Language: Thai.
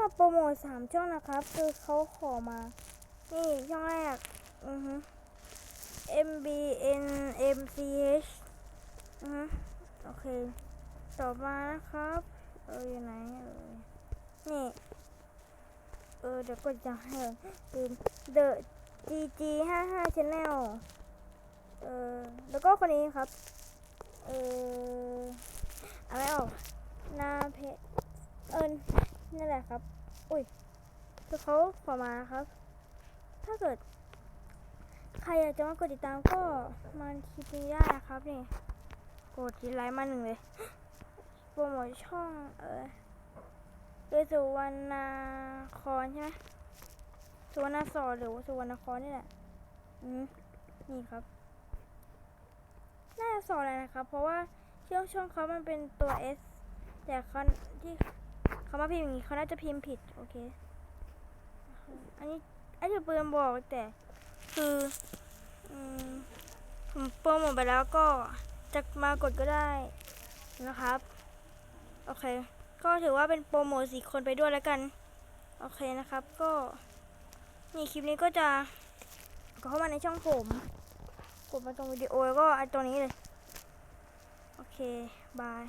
มาโปรโมทสามช่องนะครับ คือเขาขอมา นี่ช่องแรก อือฮึ M B N M C H อือฮึโอเค ต่อมานะครับ เอออยู่ไหนเออนี่ เออ เดี๋ยวกดจะให้ลืม The G G ห้าห้า Channel เออ แล้วก็คนนี้ครับ เออเอาไม่ออกหน้าเพจเออ นั่นแหละครับ อุ้ยคือเขาขอมาครับ ถ้าเกิด ใครอยากจะมากดติดตามก็มาคลิปนี้ได้นะครับนี่ กดทีไลค์มาหนึ่งเลย โปรโมทช่อง เออโดยสุวรรณครใช่ไหมสุวรรณสอหรือสุวรรณครนี่แหละ อืมนี่ครับ น่าจะสอนอะไรนะครับ เพราะว่าช่องช่องเขามันเป็นตัว S แต่เขาที่ เขามาพิมพ์อย่างนี้เขาน่าจะพิมพ์ผิด โอเค อันนี้ไอ้ที่ปืนบอกแต่คืออืผมโปรโมทไปแล้วก็จะมากดก็ได้นะครับ โอเค ก็ถือว่าเป็นโปรโมทสี่คนไปด้วยแล้วกัน โอเคนะครับ ก็นี่คลิปนี้ก็จะก็เข้ามาในช่องผม กดมาตรงวิดีโอแล้วก็อันตรงนี้เลย โอเค บาย